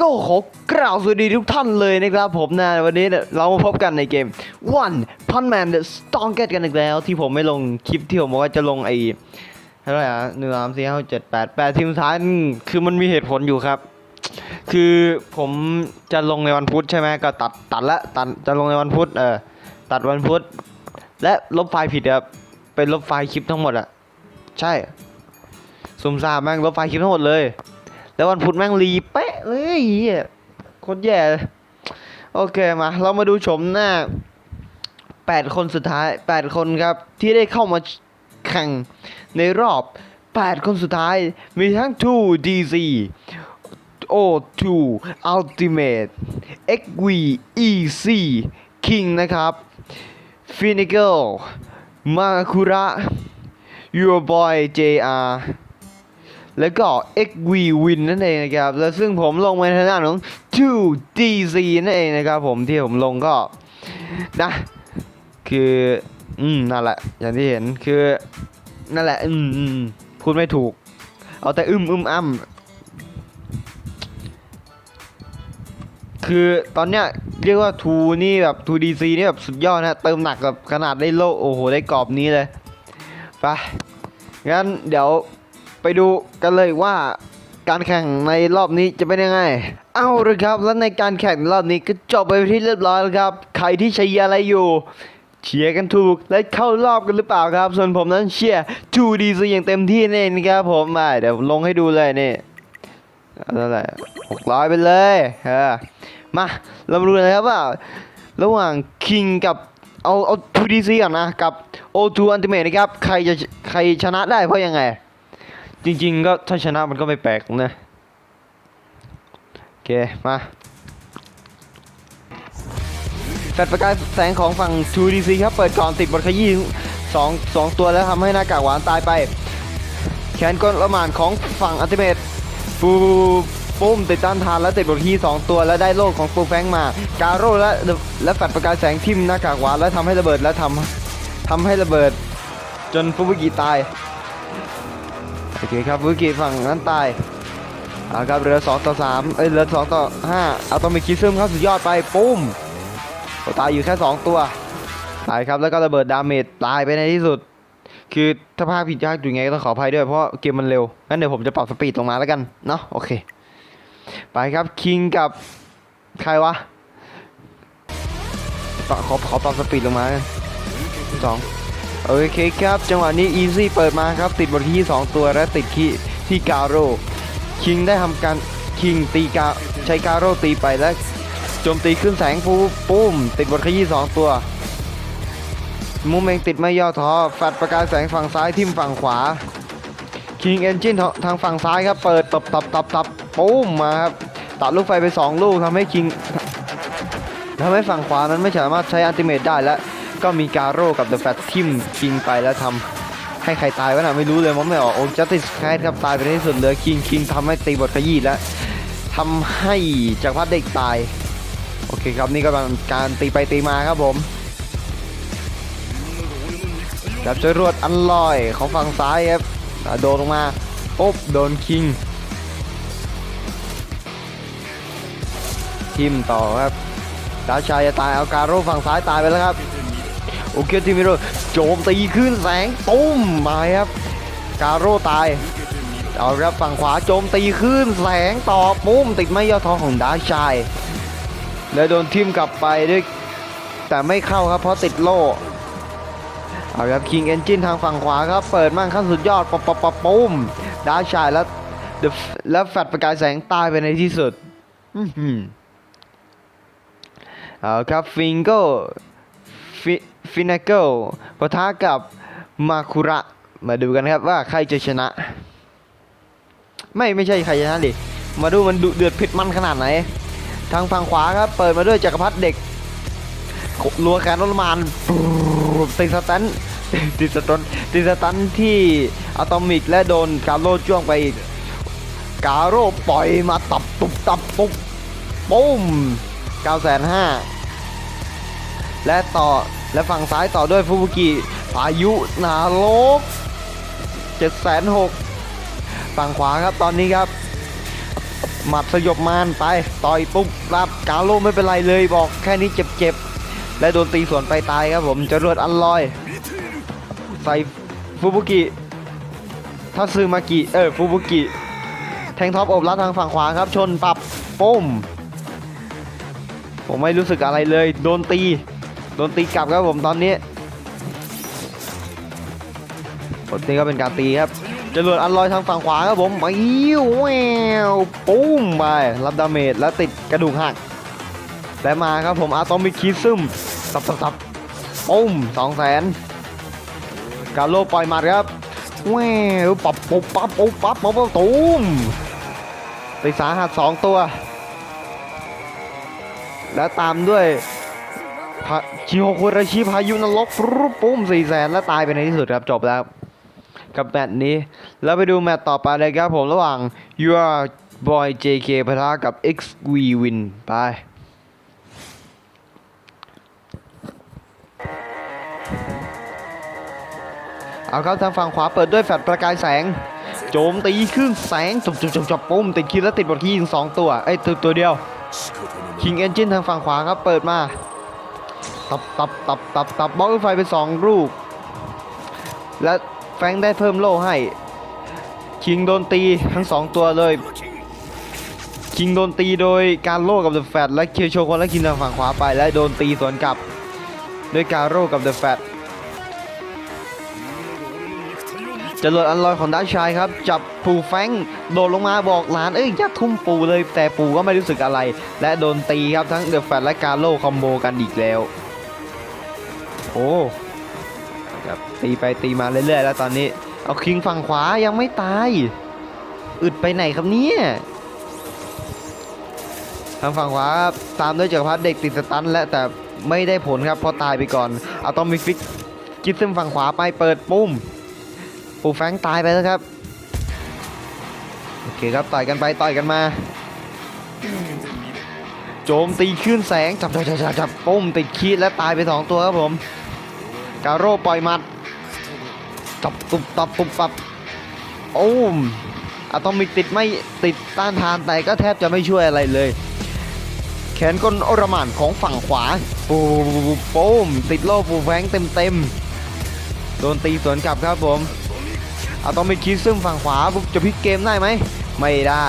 ก็ขอกล่าวสวัสดีทุกท่านเลยนะครับผมนะวันนี้เรามาพบกันในเกม One Punch Man The Strongest กันอีกแล้ว ที่ผมไม่ลงคลิปที่ผมบอกว่าจะลงไอ้เท่าไหร่อะหนึ่งสามสี่ห้าเจ็ดแปดแปดทีมท้ายคือมันมีเหตุผลอยู่ครับ คือผมจะลงในวันพุธใช่ไหมก็ตัดตัดละตัดจะลงในวันพุธเออตัดวันพุธและลบไฟล์ผิดครับเป็นลบไฟล์คลิปทั้งหมดอะใช่ซุ่มซ่ามแม่งลบไฟล์คลิปทั้งหมดเลย แล้ววันพุธแม่งรีเป๊ะ เลยเหี้ยโคตรแย่ โอเคมา เรามาดูชมหน้า 8 คนสุดท้าย 8 คนครับ ที่ได้เข้ามาแข่งในรอบ 8 คนสุดท้าย มีทั้ง 2 DC O2 Ultimate XV EC King นะครับ f i n i c a l Makura Your Boy JR แล้วก็ XV Win นั่นเองนะครับ แล้วซึ่งผมลงมาในทางด้าของ 2DC นั่นเองนะครับผมที่ผมลงก็นะ คืออืมนั่นแหละ อย่างที่เห็นคือ นั่นแหละ อืมอืมพูดไม่ถูก เอาแต่อึมอึมอ้ำคือตอนเนี้ยเรียกว่าทูนี่แบบ 2DC นี่แบบสุดยอดนะ เติมหนักแบบขนาดได้โลโอ้โห ได้กรอบนี้เลย ไป งั้นเดี๋ยว ไปดูกันเลยว่าการแข่งในรอบนี้จะเป็นยังไง เอาเลยครับ แล้วในการแข่งรอบนี้ก็จบไปที่เรียบร้อยแล้วครับ ใครที่เชียร์อะไรอยู่ เชียร์กันถูก และเข้ารอบกันหรือเปล่าครับ ส่วนผมนั้นเชียร์ 2D ซะอย่างเต็มที่นั่นเองนะครับผมมาเดี๋ยวลงให้ดูเลยนี่เท่าไหร่หกร้อยไปเลยเออมาเรามาดูกันะครับว่า ระหว่าง King กับเอาเอา 2DC ก่อนนะ กับ O2 Ultimate นะครับ ใครจะใครชนะได้เพราะยังไง จริง ๆ ก็ถ้าชนะมันก็ไม่แปลกนะโอเค มาแฟลชประกายแสงของฝั่ง 2DC ครับ เปิดก่อนติดบทขยี้สองสองตัวแล้วทำให้หน้ากากหวานตายไป แขนกลละหมานของฝั่งอัลติเมทฟูปุ้มติดต้านทานและติดบทขยี้สองตัวแล้วได้โล่ของปูแฟงมา การโร่และและแฟลชประกายแสงทิ่มหน้ากากหวานแล้วทำให้ระเบิดและทำทำให้ระเบิด จนฟูบุกิตาย โอเคครับฟูกิฝั่งนั้นตายเอาครับเหลือ2ต่อ3เอ้ยเหลือ2ต่อ5เอาต้องมีคิซึมเข้าสุดยอดไปปุ้มตายอยู่แค่ 2 ตัวตายครับแล้วก็ระเบิดดาเมจตายไปในที่สุด คือถ้าภาพผิดยากอยู่ไงก็ต้องขออภัยด้วยเพราะเกมมันเร็วงั้นเดี๋ยวผมจะปรับสปีดลงมาแล้วกันเนาะโอเค ไปครับคิงกับใครวะปะขอขอปรับสปีดลงมาสอง โอเคครับ จังหวะนี้ Easy เปิดมาครับ ติดบทที่2ตัวและติดที่ที่กาโร่คิงได้ทำการคิงตีกาใช้กาโร่ตีไปและโจมตีขึ้นแสงฟูปุ้ม ติดบทขยี้2ตัว มุมเองติดไม่ย่อท้อแฟดประกายแสงฝั่งซ้ายทิ่มฝั่งขวาคิงเอนจินทางฝั่งซ้ายครับ เปิดตบตับตับตับปุ้มมาครับตัดลูกไฟไป 2 ลูกทำให้คิงทำให้ฝั่งขวานั้นไม่สามารถใช้อัลติเมทได้และ ก็มีการโร่กับเดอะแฟตทิมคิงไปแล้วทำให้ใครตายวะนะไม่รู้เลยมองไม่ออกโอ้จัสติสแคทครับตายไปในที่สุดเหลือคิงคิงทำให้ตีบทขยี้และทำให้จักรพรรดิเด็กตาย โอเคครับนี่ก็เป็นการตีไปตีมาครับผมกับจรวดอันลอยของฝั่งซ้ายครับโดนลงมาปุ๊บโดนคิงทิมต่อครับดาวชายจะตายเอาการโร่ฝั่งซ้ายตายไปแล้วครับ โอเคทีมิโรโจมตีขึ้นแสงตุ้มมาครับการโร่ตายเอาครับฝั่งขวาโจมตีขึ้นแสงต่อปุ้มติดไม่ย่อท้อของดาชาย แล้วโดนทิมกลับไปด้วยแต่ไม่เข้าครับเพราะติดโล่เอาครับคิงเอนจินทางฝั่งขวาครับเปิดมั่งขั้นสุดยอดปะปะปะปุ้มดาชายแล้วแล้วแฟดประกายแสงตายไปในที่สุดเอาครับฟิงโกฟิ ฟินาเกิลปะทะกับมาคุระ มาดูกันครับว่าใครจะชนะ ไม่ไม่ใช่ใครชนะดิ มาดูมันดุเดือดผ็ดมันขนาดไหน ทางฝั่งขวาครับ เปิดมาด้วยจักรพรรดิเด็กรัวแขนรถมานติดสตันติดสตันติดสตันที่อะตอมิกและโดนกาโร่จ้วงไปอีกกาโร่ปล่อยมาตับตุบตับตุบปุ้ม9 5 0 0 0และต่อ และฝั่งซ้ายต่อด้วยฟูบุกิพายุนาลบ7 6 0 0ฝั่งขวาครับตอนนี้ครับ หมัดสยบมารไปต่อยปุ๊บรับกาโลไม่เป็นไรเลยบอกแค่นี้เจ็บๆ และโดนตีสวนไปตายครับผมจรวดอันลอย ใส่ฟูบุกิทัตซึมากิเออฟูบุกิแทงท็อปอบลัดทางฝั่งขวาครับ ชนปรับปุ้มผมไม่รู้สึกอะไรเลย โดนตี โดนตีกลับครับผมตอนนี้ผลนี้ก็เป็นการตีครับจรวดอันลอยทางฝั่งขวาครับผมไปแววปุ้มไปรับดาเมจแล้วติดกระดูกหักและมาครับผมอะตอมิคิซึมสับสับสับปุ้มสองแสนกาโลปล่อยหมัดครับแววปับปุ๊บปั๊บปุ๊บปั๊บปุ๊บปั๊บตูมติดสาหัสสองตัว และตามด้วย พะชิโฮคุราชิพายุนรกปุ๊บปุ้มสี่แสนและตายไปในที่สุดครับจบแล้ว กับแมตช์นี้ แล้วไปดูแมตช์ต่อไปเลยครับผมระหว่าง Your Boy JK พะทะกับ XV Win ไปเอาครับทางฝั่งขวาเปิดด้วยแฟลชประกายแสง โจมตีคลื่นแสงจบจบจบจบปุ้มติดคิดแล้วติดบทที่ยิงสองตัวไอ้ตัวตัวเดียว King Engine ทางฝั่งขวาครับเปิดมา ตับตับตับตับตับบล็อกไฟไปสองลูก และแฟงได้เพิ่มโล่ให้ คิงโดนตีทั้งสองตัวเลย คิงโดนตีโดยการโล่กับเดอะแฟตและเคียวโชคนและคินทางฝั่งขวาไปและโดนตีสวนกลับด้วยการโล่กับเดอะแฟตจรวดอันลอยของดัชชายครับ จับปูแฟงโดดลงมาบอกหลานเอ้ยอย่าทุ่มปูเลยแต่ปูก็ไม่รู้สึกอะไร และโดนตีครับทั้งเดอะแฟตและการโล่คอมโบกันอีกแล้ว โอ้ครับตีไปตีมาเรื่อยๆแล้วตอนนี้ เอาคิงฝั่งขวายังไม่ตาย อึดไปไหนครับเนี่ยทางฝั่งขวาตามด้วยจักรพรรดิเด็กติดสตันและแต่ไม่ได้ผลครับเพราะตายไปก่อน เอาต้องมีฟิกกิดซึมฝั่งขวาไปเปิดปุ้มปูแฟงตายไปแล้วครับโอเคครับต่อยกันไปต่อยกันมา โจมตีขึ้นแสงจับจับจับจับปุ้มติดคีดและตายไปสองตัวครับผม กาโร่ปล่อยหมัดตับตุบตับตุบปับโอ้มอะตอมิกติดไม่ติดต้านทานแต่ก็แทบจะไม่ช่วยอะไรเลย แขนกลโอรมานของฝั่งขวาปูโป้มติดโล่ปูแฟงเต็มเต็มโดนตีสวนกลับครับผมอะตอมิกคิดซึ่งฝั่งขวาจะพลิกเกมได้ไหมไม่ได้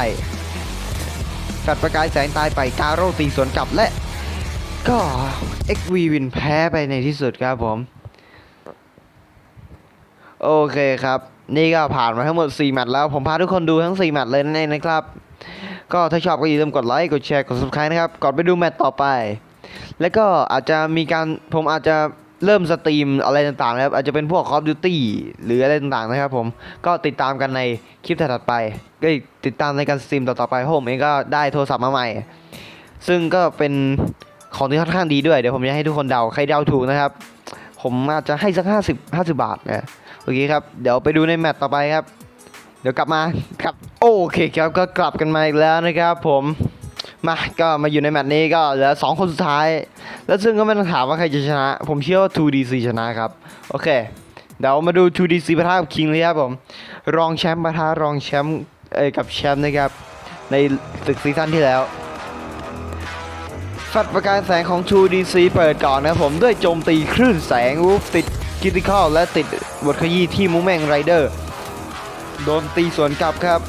กัดประกายแสงตายไปกาโร่ตีสวนกลับและก็ XV วินแพ้ไปในที่สุดครับผม โอเคครับ นี่ก็ผ่านมาทั้งหมด 4 แมตช์แล้ว ผมพาทุกคนดูทั้ง 4 แมตช์เลยนั่นเองนะครับ ก็ถ้าชอบก็อย่าลืมกดไลค์ กดแชร์ กด subscribe นะครับก่อนไปดูแมตช์ต่อไป แล้วก็อาจจะมีการผมอาจจะเริ่มสตรีมอะไรต่างๆนะครับ อาจจะเป็นพวก Call of Duty หรืออะไรต่างๆนะครับผม ก็ติดตามกันในคลิปถัดไป ก็ติดตามในการสตรีมต่อๆไปผมเองก็ได้โทรศัพท์มาใหม่ ซึ่งก็เป็นของที่ค่อนข้างดีด้วย เดี๋ยวผมจะให้ทุกคนเดา ใครเดาถูกนะครับ ผมอาจจะให้สัก 50 50 บาทนะ โอเคครับ เดี๋ยวไปดูในแมตต์ต่อไปครับ เดี๋ยวกลับมาครับโอเคครับก็กลับกันมาอีกแล้วนะครับผมมาก็มาอยู่ในแมตต์นี้ก็เหลือสองคนสุดท้าย แล้วซึ่งก็ไม่ต้องถามว่าใครจะชนะ ผมเชื่อว่า 2DC ชนะครับ โอเค เดี๋ยวมาดู 2DC ปะทะกับคิงเลยครับผม รองแชมป์ปะทะรองแชมป์เอ้ยกับแชมป์นะครับ ในศึกซีซั่นที่แล้วฟัดประกายแสงของ 2DC เปิดก่อนนะผมด้วยโจมตีคลื่นแสงวูฟติดคิติคอลและติด บทขยี้ที่มูแมงไรเดอร์ โดนตีสวนกลับครับ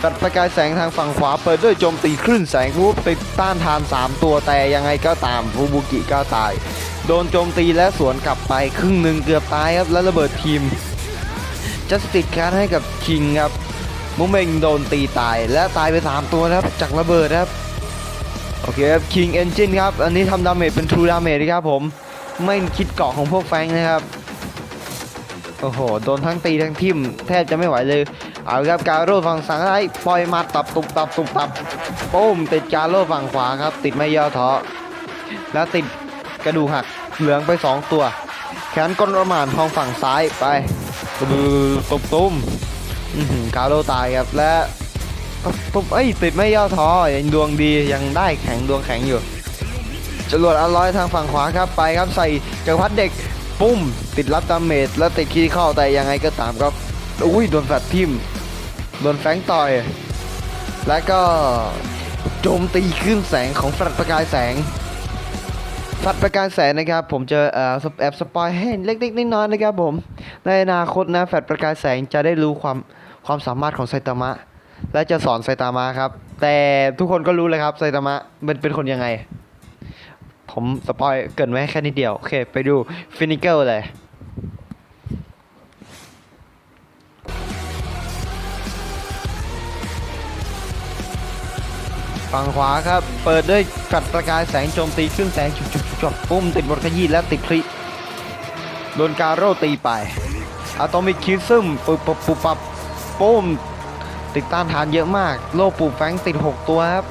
ฟัดประกายแสงทางฝั่งขวาเปิดด้วยโจมตีคลื่นแสงวูฟติดต้านทาน 3 ตัวแต่ยังไงก็ตามฟูบุกิก็ตาย โดนโจมตีและสวนกลับไปครึ่งหนึ่งเกือบตายครับและระเบิดทีมจัสติดแคสให้กับคิงครับมูเมงโดนตีตายและตายไป 3 ตัวครับจากระเบิดครับโอเคครับ King Engine ครับ อันนี้ทำดาเมจเป็น True Damage นะครับผม ไม่คิดเกาะของพวกแฟงนะครับ โอ้โห โดนทั้งตีทั้งทิ่มแทบจะไม่ไหวเลย เอาครับการโร่ฝั่งซ้ายปล่อยมาตับตุบตับตุบตับปุ้มติดการโร่ฝั่งขวาครับ ติดไม่ย่อท้อแล้วติดกระดูกหักเหลืองไป2ตัว แขนก้นประมาณทองฝั่งซ้ายไปตุตุบตุ้มกาโร่ตายครับและปุ๊บปุ๊บเอ้ยติดไม่ย่อท้อยังดวงดียังได้แข็งดวงแข็งอยู่จรวดอร้อยทางฝั่งขวาครับไปครับใส่จักรพรรดิเด็ก ปุ้ม ติดรับดาเมจแล้วติดคีเข้าแต่ยังไงก็ตามครับอุ้ยโดนแฟลตทิมโดนแฟงต่อย และก็โจมตีคลื่นแสงของแฟลชประกายแสงแฟลชประกายแสงนะครับ ผมจะเอ่อแอบสปอยให้เล็กๆน้อยๆนะครับผมในอนาคตนะแฟลชประกายแสงจะได้รู้ความความสามารถของไซตามะ และจะสอนไซตามะครับ แต่ทุกคนก็รู้เลยครับไซตามะมันเป็นคนยังไง ผมสปอยเกินไว้แค่นิดเดียว โอเค ไปดูฟินิเกิลเลยฝั่งขวาครับ เปิดด้วยกัดประกายแสงโจมตีขึ้นแสงจุกจุกจุกจุกปุ้มติดบทขยี้และติดคลิโดนการโร่ตีไปอะตอมิคิซึมปุบปุบปุบปับปุ้ม ติดต้านทานเยอะมาก โล่ปูแฟงติด 6 ตัวครับ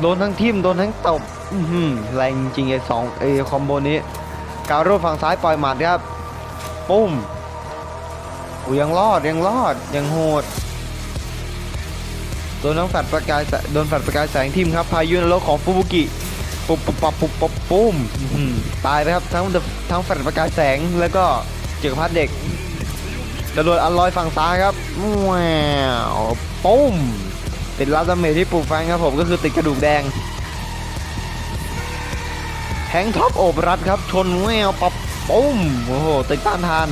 โดนทั้งทิมโดนทั้งตบ อื้อหือแรงจริงไอ้สองไอ้คอมโบนี้ การโร่ฝั่งซ้ายปล่อยหมัดครับ ปุ้มอูยังรอดยังรอดยังโหดโดนทั้งแฟลชประกายแสโดนแฟลชประกายแสงทิมครับ พายุนรกของฟูบุกิปุ๊บปุ๊บปั๊บปุ๊บปุ๊บปุ้มตายไปครับทั้งทั้งแฟลชประกายแสงแล้วก็เจอกพัดเด็กจรวดอันลอยฝั่งซ้ายครับว้าวปุ้มติดรับดาเมจที่ปลูกฟังครับผมก็คือติดกระดูกแดง แทงท็อปโอบรัดครับ ชนแววปับปุ้มโอ้โหติดต้านทาน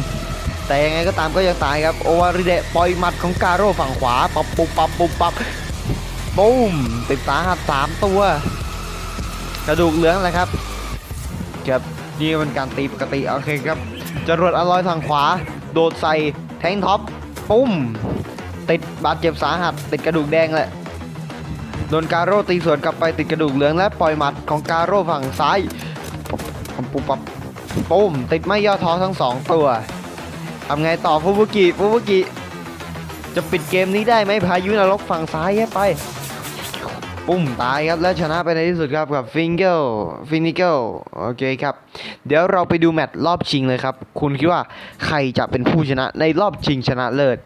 แต่ยังไงก็ตามก็ยังตายครับ โอวาริเดะปล่อยหมัดของกาโร่ฝั่งขวา ปับปุบปับปุบปับปุ้มติดสาหัสสามตัว กระดูกเหลืองแหละครับครับนี่เป็นการตีปกติโอเคครับจรวดอลอยทางขวา โดดใส่แทงท็อปปุ้ม ติดบาดเจ็บสาหัส ติดกระดูกแดงแหละโดนการโร่ตีสวนกลับไปติดกระดูกเหลืองและปล่อยหมัดของการโร่ฝั่งซ้าย ปุ๊บปุ๊บปุ๊บปุ้ม ติดไม่ย่อท้อทั้งสองตัวทำไงต่อฟูบุกิฟูบุกิ จะปิดเกมนี้ได้ไหมพายุนรกฝั่งซ้ายไป ปุ้มตายครับ และชนะไปในที่สุดครับกับฟิงเกิลฟินิเกิลโอเคครับ เดี๋ยวเราไปดูแมตช์รอบชิงเลยครับ คุณคิดว่าใครจะเป็นผู้ชนะในรอบชิงชนะเลิศ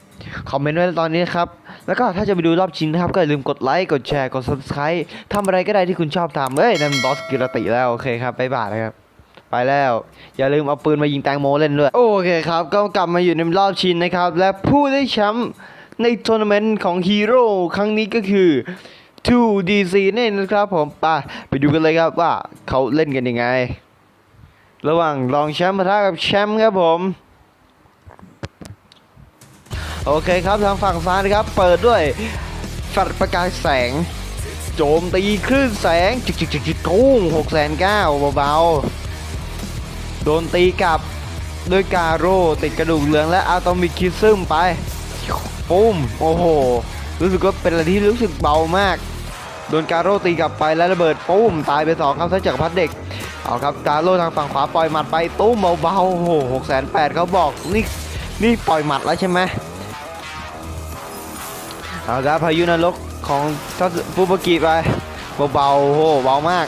คอมเมนต์ไว้ตอนนี้ครับ แล้วก็ถ้าจะไปดูรอบชิงนะครับ ก็อย่าลืมกดไลค์ กดแชร์ กด subscribe ทำอะไรก็ได้ที่คุณชอบทำเอ้ยนั่นบอสกิรติแล้ว โอเคครับ บ๊ายบายนะครับ ไปแล้ว อย่าลืมเอาปืนมายิงแตงโมเล่นด้วย โอเคครับ ก็กลับมาอยู่ในรอบชิงนะครับ และผู้ได้แชมป์ในทัวร์นาเมนต์ของฮีโร่ครั้งนี้ก็คือ 2DC นี่นะครับผมไปไปดูกันเลยครับว่าเขาเล่นกันยังไง ระหว่างรองแชมป์ปะทะกับแชมป์ครับผม โอเคครับทางฝั่งซ้ายนะครับ เปิดด้วยแฟลชประกายแสง โจมตีคลื่นแสง จิกจิกจิกจิกตุ้งหกแสนเก้าเบาๆ โดนตีกลับด้วยกาโร่ติดกระดูกเหลืองและอะตอมิคิซึมไปปุ้มโอ้โห รู้สึกว่าเป็นอะไรที่รู้สึกเบามาก โดนการโร่ตีกลับไปแล้วระเบิดปุ้มตายไปสองครับซะจากพัดเด็กเอาครับการโร่ทางฝั่งขวาปล่อยหมัดไปตุ้มเบาๆโอ้โหหกแสนแปดเขาบอกนี่นี่ปล่อยหมัดแล้วใช่ไหมเอาครับพายุนรกของทัศฟูบกิไปเบาๆโอ้โหเบามาก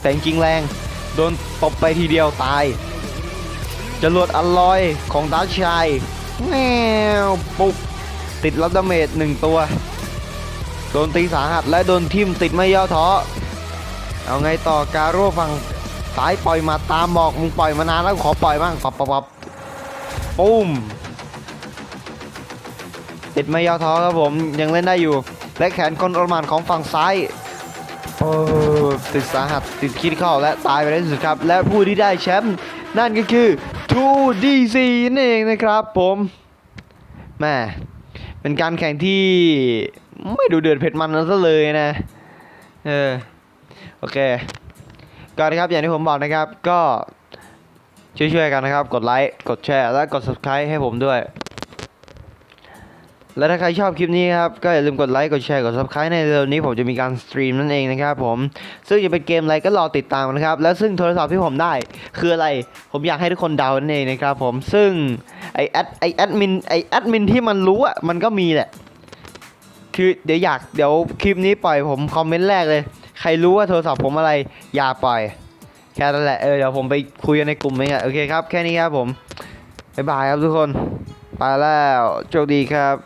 แต่จริงแรง โดนตบไปทีเดียวตาย จรวดอลลอยของดาร์ชายแมวปุ๊บ ติดรับดาเมจหนึ่งตัว โดนตีสาหัสและโดนทิมติดไม่ย่อท้อเอาไงต่อการโร่ฝั่งซ้ายปล่อยมาตามบอกมึงปล่อยมานานแล้วขอปล่อยบ้างปับปับปับปุ้มติดไม่ย่อท้อครับผมยังเล่นได้อยู่ และแขนคนอรมานของฝั่งซ้ายติดสาหัสติดคิดเข้าและตายไปในที่สุดครับ และผู้ที่ได้แชมป์นั่นก็คือ 2DC นั่นเองนะครับผมแม่เป็นการแข่งที่ไม่ดูเดือดเผ็ดมันซะเลยนะ เออ โอเค ก็นะครับ อย่างที่ผมบอกนะครับ ก็ช่วยๆกันนะครับ กดไลค์ กดแชร์ และกด subscribe ให้ผมด้วย และถ้าใครชอบคลิปนี้ครับ ก็อย่าลืมกดไลค์ กดแชร์ กด subscribe ในเร็วนี้ผมจะมีการสตรีมนั่นเองนะครับผม ซึ่งจะเป็นเกมอะไรก็รอติดตามนะครับ แล้วซึ่งโทรศัพท์ที่ผมได้ คืออะไร ผมอยากให้ทุกคนเดานั่นเองนะครับผม ซึ่งไอแอดไอแอดมินไอแอดมินที่มันรู้อะ มันก็มีแหละ คือเดี๋ยวอยากเดี๋ยวคลิปนี้ปล่อยผมคอมเมนต์แรกเลย ใครรู้ว่าโทรศัพท์ผมอะไร อย่าปล่อย แค่นั้นแหละ เออเดี๋ยวผมไปคุยกันในกลุ่มเองอะโอเคครับ แค่นี้ครับผมบ๊ายบายครับทุกคนไปแล้วโชคดีครับ